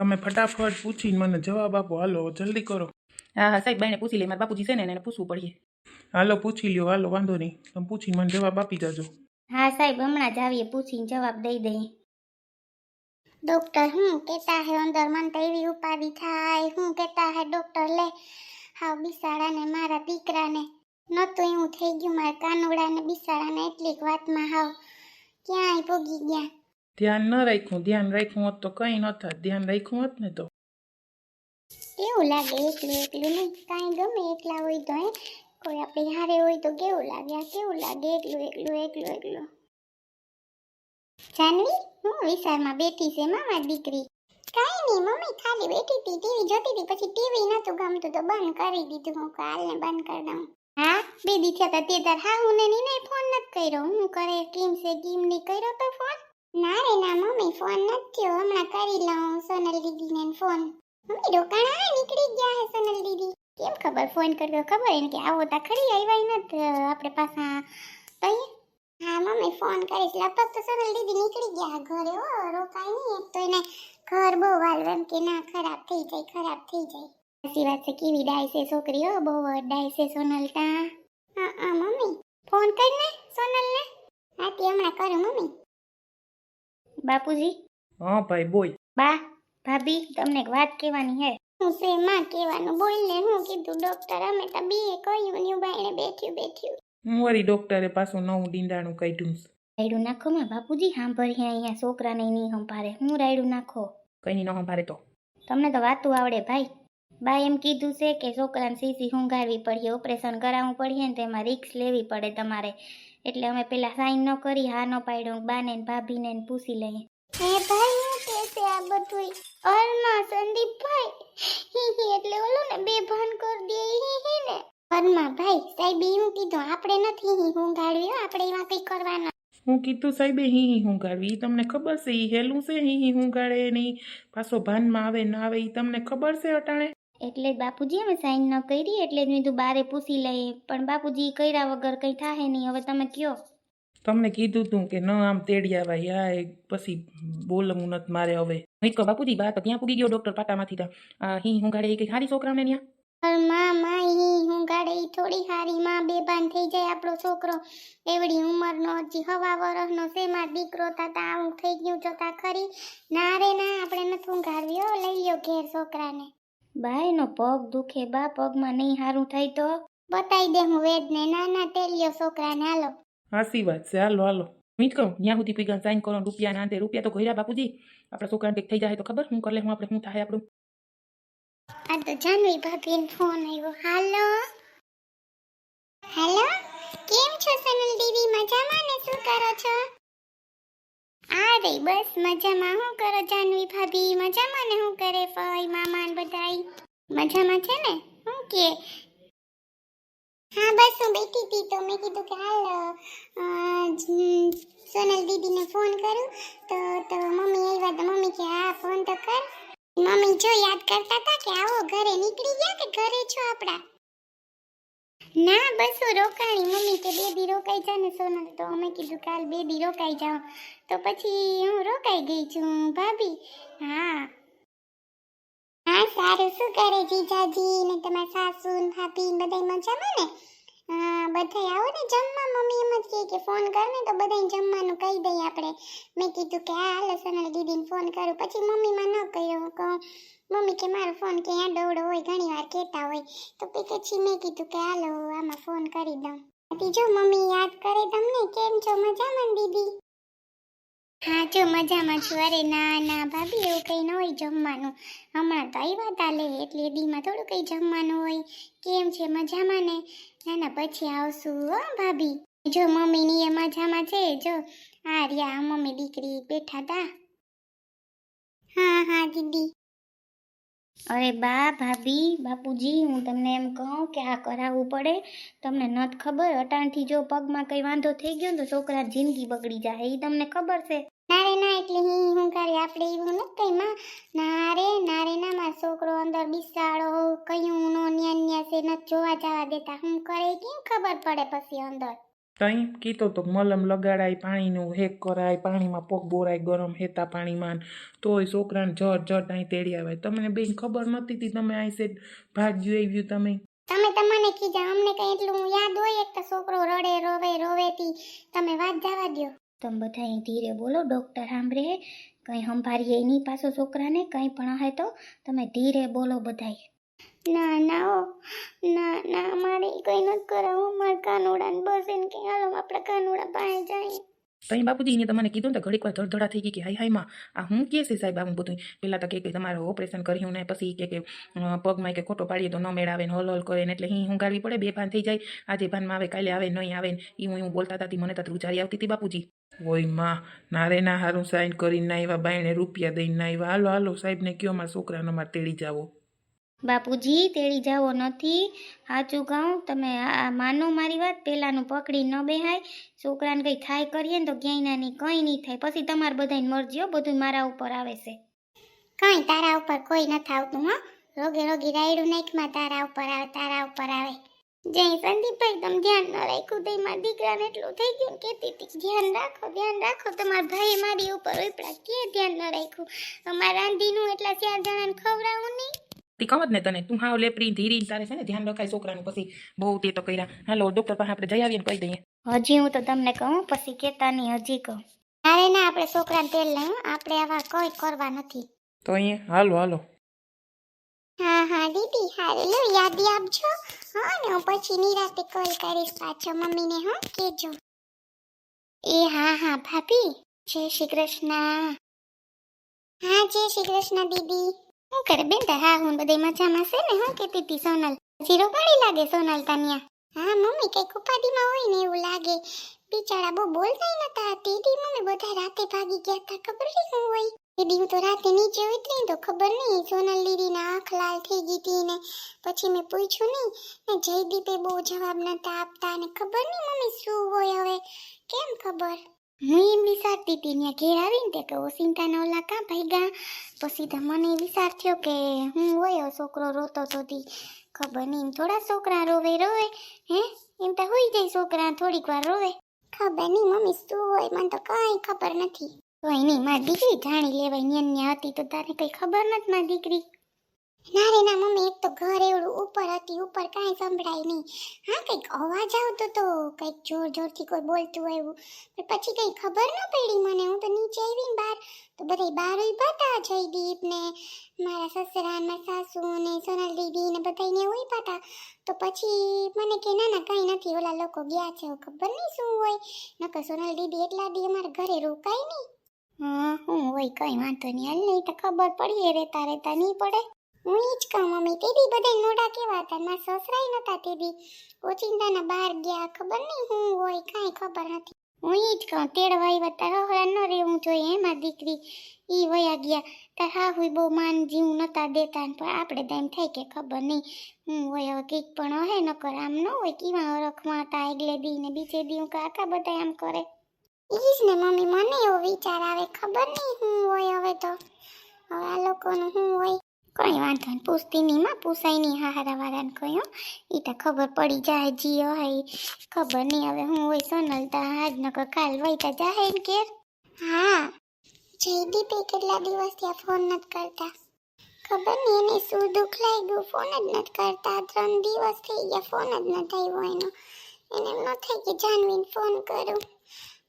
તમે ફટાફટ પૂછીને મને જવાબ આપો. હાલો જલ્દી કરો. હા હા સાહેબ બાઈને પૂછી લે. મારા બાપુજી છે ને એને પૂછવું પડીએ હાલો પૂછી લ્યો. હાલો વાંધો નહીં. તમે પૂછીને મને જવાબ આપી જાજો. હા સાહેબ હમણાં જ આવીએ. પૂછીને જવાબ દઈ દઈએ. ડોક્ટર હું કહેતા હે અંદર મન તો એવી ઉપાધિ થાય. હું કહેતા હે ડોક્ટર લે હા બિસાડાને મારા દીકરાને. નહોતું એવું થઈ ગયું. મારા કાનુડાને બિસાડાને એટલીક વાતમાં હાવ ક્યાંય ભોગી ગયા. ધ્યાન ન રાખ્યું ધ્યાન રાખ્યું હોત તો કંઈ ન થાત ધ્યાન રાખ્યું હોત ને તો કેવું લાગે એકલું એકલું નહીં કાંઈ ગમે એકલા હોય તો હે કોઈ આપણી હારે હોય તો કેવું લાગે આ કેવું લાગે એકલું એકલું એકલું એકલું જાનવી હું વિશાળમાં બેઠી છે મામા દીકરી કાંઈ નહીં મમ્મી ખાલી બેઠી હતી ટીવી જોતી હતી પછી ટીવી નતું ગમતું તો બંધ કરી દીધું હું કાલને બંધ કરી દઉં હા બે દી હતા તે તાર હા હું ને ફોન નથી કર્યો હું કરે કેમ છે કેમ નહીં કર્યો તો ફોન ના રે ના મમ્મી ફોન નથી થયો. હમણાં કરી લઉં સોનલ દીદીને ફોન મમ્મી રોકાણા નીકળી ગયા હે સોનલ દીદી. કેમ ખબર? ફોન કર્યો. ખબર એને કે આવો તા ખરી આવ્યા નથી. આપણે પાછા તઈ હા મમ્મી ફોન કરીશ. લગભગ તો સોનલ દીદી નીકળી ગયા ઘરે. હો રોકાય નહીં તો એને ઘર બહુ વાલવ એમ કે ના ખરાબ થઈ જાય ખરાબ થઈ જાય. સાચી વાત છે. કેવી ડાય છે છોકરીઓ બહુ ડાય છે સોનલ તા. હા હા મમ્મી. ફોન કરીને સોનલને. હા તે હમણાં કરું મમ્મી. બાપુજી? હા ભાઈ બોલ. બા ભાભી તમને એક વાત કહેવાની હે. હું સે માં કહેવાનું. બોલ ને હું કીધું ડોક્ટર અમે તો બે કહ્યું ને બાઈને બેઠ્યું બેઠ્યું. હું વળી ડોક્ટરે પાછું નવું ડીંડાણું કાઢ્યું રાયડું નાખો માં બાપુજી સાંભળી અહીંયા છોકરાને નહીં સંભારે હું રાયડું નાખો. કઈ નહીં ન સંભારે તો. તમને તો વાતું આવડે ભાઈ. બા એમ કીધું છે કે છોકરાને સીસી હુંઘાડવી પડીએ ઓપરેશન કરાવવું પડીએ ને તેમાં રિક્સ લેવી પડે તમારે. એટલે અમે પેલા સાઈન ન કરી હા ન પાડ્યો બાને ને ભાભીને ને પૂછી લઈએ. હે ભાઈ હું કે છે આ બધું અરમાં સંદીપભાઈ? હી હી એટલે ઓલો ને બે ભાન કર દે હી હી ને? અરમાં ભાઈ સાહેબ એવું કીધું આપણે નથી હી હું હો આપણે એમાં કંઈ કરવાના. હું કીધું સાહેબે હી હી હું ગાડવી ઈ તમને ખબર છે એ હેલું છે હી હી હું ગાડે નહીં પાછો ભાનમાં આવે ના આવે એ તમને ખબર છે અટાણે? એટલે જ બાપુજી અમે સાઈન ન કરી એટલે જ મેં કીધું બારે પૂછી લઈએ. પણ બાપુજી કર્યા વગર કંઈ થાય નહીં. હવે તમે કયો. તમને કીધું તું કે ન આમ તેડ્યા ભાઈ આ પછી બોલવું નથી મારે હવે. હું કહું બાપુજી બા ત્યાં પૂગી ગયો ડૉક્ટર પાટામાંથી તા? હી હું ગાડે કઈ હારી છોકરાને ત્યાં પણ માં માં ઈ હું ગાડે ઈ થોડી હારી. માં બેભાન થઈ જાય આપણો છોકરો. એવડી ઉંમરનો હજી હવા વરસનો છે. માર દીકરો તાતા આવું થઈ ગયું જોતા ખરી. ના રે ના આપણે નથી ઊંઘાડ્યો લઈ લ્યો ઘેર છોકરાને. બા એનો પગ દુખે બા પગમાં નહીં સારું થાય તો? બતાવી દે હું વેદને નાના ટેલિયો તેલ્યો છોકરાને હાલો. હાસી વાત છે હાલો હાલો. હું જ કહું ત્યાં સુધી પીગા સાઈન કરો રૂપિયા ના દે રૂપિયા તો ઘોર્યા બાપુજી. આપણા છોકરાને કંઈક થઈ જાય તો ખબર? હું કરી હું આપણે શું થાય આપણું. આ તો જાનવી ભાભીનો ફોન આવ્યો. હાલો? હાલો? કેમ છો સનલ દીદી? મજામાં ને? શું કરો છો? આ રે બસ, મજામાં. શું કરો જાનવી ભાભી? મજામાં ને? શું કરે ફઈ મામા ને બધાય? મજામાં છે ને? શું કે? હા, બસ, હું બેઠી હતી તો મેં કીધું કે હાલ સોનલ દીદીને ફોન કરું. તો તો મમ્મી આવ્યા તો મમ્મી કે, હા, ફોન તો કર. મમ્મી જો યાદ કરતા હતા કે આવો ઘરે નીકળી ગયા કે ઘરે છો આપડા? ના, બસ રોકાણી મમ્મી કે બે દી રોકાઈ જા ને સોનલ, તો અમે કીધું કાલ બે દી રોકાઈ જાઓ. તો પછી હું રોકાઈ ગઈ છું, ભાભી. હા. હા, સારું. શું કરે જીજાજી ને તમારા સાસુ ને ભાભી? બધા મજામાં ને? હા, બધાય આવો ને જમવા. મમ્મી એમ જ કહે કે ફોન કર ને તો બધાય જમવાનું કહી દઈએ આપણે. મેં કીધું કે હા, હાલો સોનલ દીદીને ફોન કરું. પછી મમ્મીમાં ન કર્યો. કહું, મમ્મી કે મારો ફોન ક્યાં દોડો હોય, ઘણી વાર કહેતા હોય. તો પછી મેં કીધું કે હાલો આમાં ફોન કરી દઉં. પછી જો મમ્મી યાદ કરે તમને, કેમ છો? મજામાં દીદી? હા, જો મજામાં છું. અરે ના ના, ભાભી, એવું કંઈ ન હોય જમવાનું. હમણાં તો આવ્યા તા લે, એટલે દીમાં થોડું કંઈ જમવાનું હોય. કેમ છે, મજામાં ને? ના ના, પછી આવશું, હો, ભાભી. જો મમ્મીની એ મજામાં છે, જો. આ રહ્યા મમ્મી દીકરી બેઠા હતા હા હા, દીદી. અરે બા, ભાભી, બાપુજી, હું તમને એમ કહું કે આ કરાવવું પડે. તમને નથી ખબર, અટાણથી જો પગમાં કંઈ વાંધો થઈ ગયો તો છોકરા જિંદગી બગડી જાય એ તમને ખબર છે. ના ના એટલે હું હું કરી આપણે એવું નથી કઈ માં. ના રે ના મારો છોકરો અંદર બિસાડો કયું નો ન્યા ન્યા છે નથી જોવા જવા દેતા. હું કરે કેમ ખબર પડે પછી અંદર? તઈ કીધો તો મલમ લગાડાય પાણીનું હેક કરાય પાણીમાં પગ બોરાય ગરમ હેતા પાણીમાં. તોય છોકરાને જટ જટ અહીં તેડી આવે. તમને બેન ખબર નહોતી તી તમે અહીં સેટ ભાગ્યું આવ્યું તમે? તમે તમને કીધા અમને કઈ એટલું યાદ હોય એક તો છોકરો રડે રોવે રોવેતી તમે વાત જવા દ્યો. તમે બધા ધીરે બોલો ડૉક્ટર સાંભળે, કંઈ સંભાળીએ નહીં પાછો છોકરાને, કંઈ પણ હે તો તમે ધીરે બોલો બધાય. ના ના, ઓ, ના ના, મારે કંઈ નથી કરાવું મારા કાનુડાને બસ એને કે હાલો આપણે કાનુડા પાસે જાય. તઈ બાપુજી એને તમને કીધું ને તો ઘડીક વાર ધડધડા થઈ ગઈ કે હાય, હાયમાં, આ હું કે છે સાહેબ આવું બધું પહેલાં તો કે તમારે ઓપરેશન કર્યું ને પછી કે કે પગમાં કે ખોટો પાડીએ તો ન મેળાવે ને હલ હલ કરે ને એટલે અહીં hunગાડવી પડે, બે ભાન થઈ જાય. આજે ભાનમાં આવે, કાલે આવે, નહીં આવે ને એ હું એવું બોલતા હતા મને તો વિચારી આવતી હતી બાપુજી. ઓયમાં નારે ના હારું સાઈન કરીને ના આવ્યા બાયણે રૂપિયા દઈને ના આવ્યા હાલો હાલો, સાહેબને કયો, મારા છોકરાનો, મારે તેડી જાવો. બાપુજી, તેડી જાવો નથી. સાચું કહું, તમે આ માનો મારી વાત પહેલાંનું પકડી ન બેહાય. છોકરાને કંઈ થાય કરીએ ને તો ક્યાંય ના નહીં કંઈ નહીં થાય. પછી તમારે બધાની મરજી હો બધું મારા ઉપર આવે છે. કંઈ તારા ઉપર કોઈ નથી આવતું, હા. રોગે રોગી રાયડું નાખમાં તારા ઉપર આવે, તારા ઉપર આવે. જય સંદીપભાઈ, તમે ધ્યાન ન રાખ્યું તો મારા દીકરાને એટલું થઈ ગયું કે હતી ધ્યાન રાખો ધ્યાન રાખો. તમારા ભાઈ મારી ઉપર ઉપડા, કે ધ્યાન ન રાખ્યું? અમારા રાંધીનું એટલા ચાર જણાને ખવડાવું નહીં? તી કહો જ ને તને તું હાવ લેપરી ધીરી તારે છે ને ધ્યાન રખાય છોકરાનું પછી બહુ તે તો કર્યા હાલો ડૉક્ટર પાસે આપણે જઈ આવીએ ને કહી દઈએ હજી હું તો તમને કહું પછી કેતા નહીં હજી કહું અરે ના આપણે છોકરાને તેલ લઈ આપણે આવા કોઈ કરવા નથી તો અહીંયા હાલો હાલો હા હા દીદી હારે લો યાદી આપજો હા ને હું પછી નિરાતે કોલ કરીશ પાછો મમ્મીને હા કેજો એ હા હા ભાભી જય શ્રી કૃષ્ણ હા જય શ્રી કૃષ્ણ દીદી શું કરે બેન હા, હું બધી મજામાં છે ને, હું કેતી હતી સોનલ. જીરો પાણી લાગે સોનલ તાનિયા. હા, મમ્મી, કંઈક ઉપાધિમાં હોય ને એવું લાગે. બિચારા બહુ બોલતા નતા તેથી મમ્મી બધા રાતે ભાગી ગયા હતા ખબર નહીં શું હોય? દીદી હું તો રાતે નીચે ઉતરી તો ખબર નહીં, સોનલ દીદીના આંખ લાલ થઈ ગઈ હતી ને પછી મેં પૂછ્યું નહીં, ને જયદીપે બહુ જવાબ નતા આપતા ને ખબર નહીં મમ્મી શું હોય હવે? કેમ ખબર? હું એમ વિચારતી હતી ત્યાં ઘેર આવીને તે કે ઓસિંતાના ઓલા કાં ભાગ્યા પછી તો મને વિચાર થયો કે હું હોય છોકરો રોતો તો તી ખબર નહીં થોડા છોકરા રોવે રોવે હે એમ તો હોઈ જાય છોકરા થોડીક વાર રોવે ખબર નહીં મમ્મી શું હોય મને તો કાંઈ ખબર નથી કોઈ નહીં મારી દીકરી જાણી લેવાય ન્યા ન્યા હતી તો તારે કંઈ ખબર નથી મારી દીકરી ના ના મમ્મી એક તો ઘર એવડું ઉપર હતી, ઉપર કાંઈ સંભળાય નહીં. હા, કંઈક અવાજ આવતો તો, કંઈક જોર જોરથી કોઈ બોલતું આવ્યું. પછી કંઈ ખબર ન પડી મને, હું તો નીચે આવી બહાર, તો બધા બહાર ઊભા હતા જયદીપ ને મારા સસરા મારા સાસુ ને, સોનલ દીદી ને બધાને ઊભા હતા તો પછી મને કે, ના ના, કાંઈ નથી, ઓલા લોકો ગયા છે ખબર નહીં શું હોય. નકર સોનલ દીદી એટલા દી અમારા ઘરે રોકાય નહીં. હા હું હોય, કંઈ વાંધો નહીં. હાલ નહીં, તો ખબર પડીએ રહેતા રહેતા નહીં પડે. હું એ જ કહું મમ્મી તેદી બધા મોઢા કેવા હતા? મારા સસરાય નતા તેદી ઓચિંતાના બહાર ગયા, ખબર નહીં હું હોય, કાંઈ ખબર નથી. હું એ જ કહું તેડવા આવ્યા તારા હરા ન રહેવું જોઈએ મારી દીકરી. એ વયા ગયા. તાર હા હું બહુ માન જીવ નહોતા દેતા, પણ આપણે તો એમ થાય કે ખબર નહીં હું હોય હવે કંઈક પણ હે, નકર આમ ન હોય, કેવા હરખમાં હતા આગલે દી ને બીજે દી હું કાકા બધા આમ કરે. ઈ જ ને મમ્મી, મને એવો વિચાર આવે, ખબર નહીં હું હોય હવે તો. હવે આ લોકોનું હું હોય? કઈ વાંધો નહીં, પૂછતી નહીં માં, પૂછાય નહીં હારા વાળાને કહ્યું એ તો ખબર પડી જાય, જીઓ હોય ખબર નહીં, હવે હું હોય સોનલ તો, આજ નકર કાલ વહી તો જાહે ને ઘેર હા. જયદીપે કેટલા દિવસ ત્યાં ફોન નથી કરતા? ખબર નહીં, એને શું દુઃખ લાગ્યું? ફોન જ નથી કરતા. ત્રણ દિવસ થઈ ગયા, ફોન જ નથી આવ્યો એનો. એને એમ ન થાય કે જાનવીને ફોન કરું.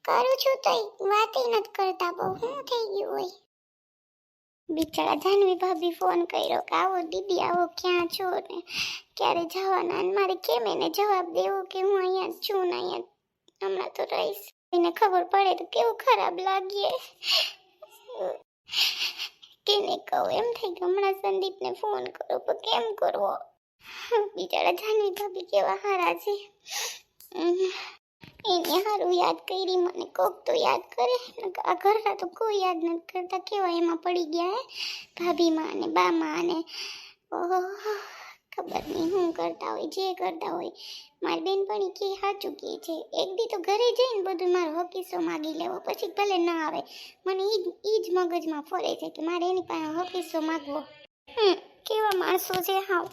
કરું છું તો વાતે નથી કરતા બહુ. શું થઈ ગયું હોય. બિચારા જાનવી ભાભી ફોન કર્યો કે, આવો દીદી, આવો, ક્યાં છો ને? ક્યારે જવાના? અને મારે કેમ એને જવાબ દેવો કે હું અહીંયા જ છું ને અહીંયા હમણાં તો રહીશ? એને ખબર પડે તો કેવું ખરાબ લાગીએ. કેને કહું, એમ થઈ કે હમણાં સંદીપને ફોન કરો, પણ કેમ કરવો? બિચારા જાનવી ભાભી કેવા હારા છે. એને હારું યાદ કરી મને કોક તો યાદ કરે. આ ઘરના તો કોઈ યાદ નથી કરતા. કેવા એમાં પડી ગયા હે? ભાભીમાં અને બામાં અને ખબર નહીં શું કરતા હોય, જે કરતા હોય. મારી બેનપણી કે સાચું કે છે. એક દી તો ઘરે જઈને બધું મારો હકીસો માગી લેવો. પછી ભલે ના આવે, મને એ જ એ જ મગજમાં ફરે છે કે મારે એની પાસે હકીસો માગવો. હમ, કેવા માણસો છે હાવ.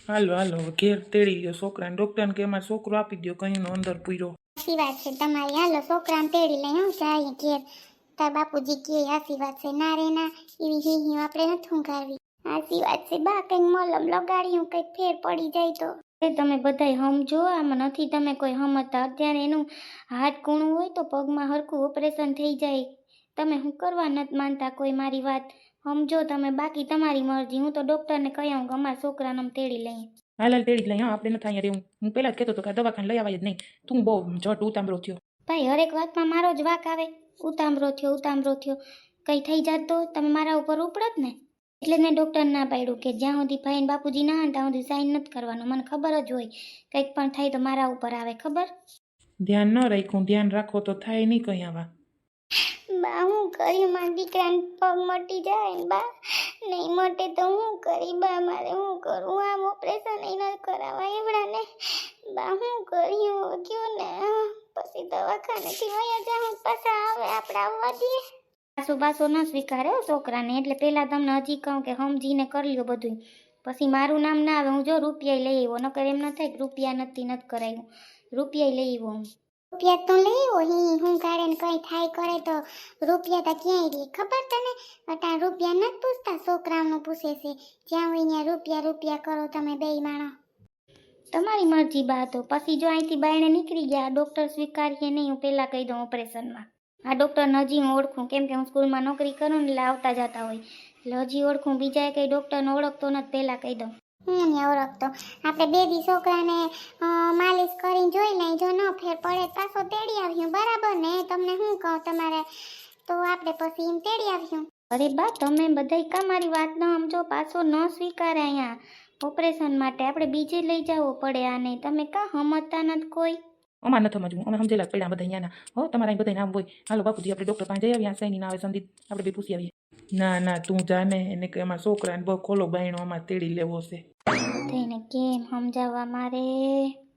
હાલો હાલો ઘેર તેડી ગયો છોકરાને. ડોક્ટરને કે અમારે છોકરો આપી દો નો અંદર પૂર્યો. સાચી વાત છે તમારી હાલો છોકરાને તેડી લઈ હું જાય ઘેર. તાર બાપુજી કે સાચી વાત છે. ના રે ના એવી હી હી આપણે નથી ઊંઘાડવી સાચી વાત છે બા કંઈક મલમ લગાડ્યું કંઈક ફેર પડી જાય તો. એ તમે બધાય સમજો આમાં નથી તમે કોઈ સમજતા અત્યારે એનું હાથ કૂણું હોય તો પગમાં હરખું ઓપરેશન થઈ જાય. તમે હું કરવા નથી માનતા કોઈ મારી વાત? સમજો તમે બાકી તમારી મરજી. હું તો ડૉક્ટરને કહી આવું કે અમારા છોકરાને તેડી લઈએ. હાલ હાલ તેડી જ લઈ હા આપણે નથી અહીંયા રહેવું. હું પહેલાં જ કહેતો હતો કે દવાખાને લઈ આવાય જ નહીં. તું બહુ જટ ઉતાંબરો થયો. ભાઈ હરેક વાતમાં મારો જ વાક આવે. ઉતાંબરો થયો ઉતાંબરો થયો. કંઈ થઈ જાત તો તમે મારા ઉપર ઉપડત ને. એટલે મેં ડૉક્ટર ના પાડ્યું કે જ્યાં સુધી ભાઈ બાપુજી ના આવે ત્યાં સુધી સાઈન નથી કરવાનું. મને ખબર જ હોય. કંઈક પણ થાય તો મારા ઉપર આવે ખબર? ધ્યાન ન રાખ્યું. ધ્યાન રાખો તો થાય નહીં કંઈ આવા. બા, હું કરી મારા દીકરાને પગ મટી જાય ને બા, નહીં મટે તો હું કરી બા, મારે હું કરું? આમ ઓપરેશન ય ન કરાવાય એવડાને. બા, હું કર્યું કયો ને પછી દવાખાનેથી વયા જાઉં પાછા આવે આપણે આવવા દઈએ. પાછો પાછો ન સ્વીકારે છોકરાને, એટલે પહેલાં તમને હજી કહું કે સમજીને કરી લ્યો બધું પછી મારું નામ ના આવે, હું જો રૂપિયા લઈ આવ્યો, નકર એમ ન થાય કે રૂપિયા નથી નથી કરાવ્યું. રૂપિયા લઈ આવ્યો હું. રૂપિયા તો લેવો હી, હું કાઢે ને કંઈ થાય કરે તો રૂપિયા તો ક્યાંય રે? ખબર તને? અટા રૂપિયા નથી પૂછતા, છોકરાઓનું પૂછે છે. જ્યાં હોય ત્યાં રૂપિયા રૂપિયા કરો તમે બે માણો. તમારી મરજી બા તો. પછી જો અહીંથી બાયણે નીકળી ગયા, ડૉક્ટર સ્વીકારીએ નહીં, હું પહેલાં કહી દઉં ઓપરેશનમાં. આ ડૉક્ટરને હજી હું ઓળખું, કેમ કે હું સ્કૂલમાં નોકરી કરું ને એટલે આવતા જતા હોય. એટલે હજી ઓળખું. બીજાએ કંઈ ડૉક્ટરને ઓળખતો નથી, પહેલાં કહી દઉં. હું ને ઓળખતો આપણે બે દી છોકરાને માલિશ કરીને જોઈ લઈ જો ન ફેર પડે પાછો તેડી આવ્યું બરાબર ને? તમને હું કહું તમારે? તો આપણે પછી એમ તેડી આવ્યું અરે બા, તમે બધાય કા મારી વાત ન સમજો? પાછો ન સ્વીકારે અહીંયા. ઓપરેશન માટે આપણે બીજે લઈ જવો પડે આને. તમે કા સમજતા નથી કોઈ? અમારે નથી સમજવું. અમે સમજેલા પડ્યા બધા અહીંયાના હો, તમારા અહીં બધા નામ હોય. હાલો બાપુજી, આપણે ડૉક્ટર પાસે જઈ આવીએ સાઈની ના આવે સંદીપ. આપણે બી પૂછી આવીએ. ના ના, તું જાને, એને કે અમારા છોકરાને બહુ ખોલો બાયણો, અમારે તેડી લેવો છે. તેને કેમ સમજાવવા મારે?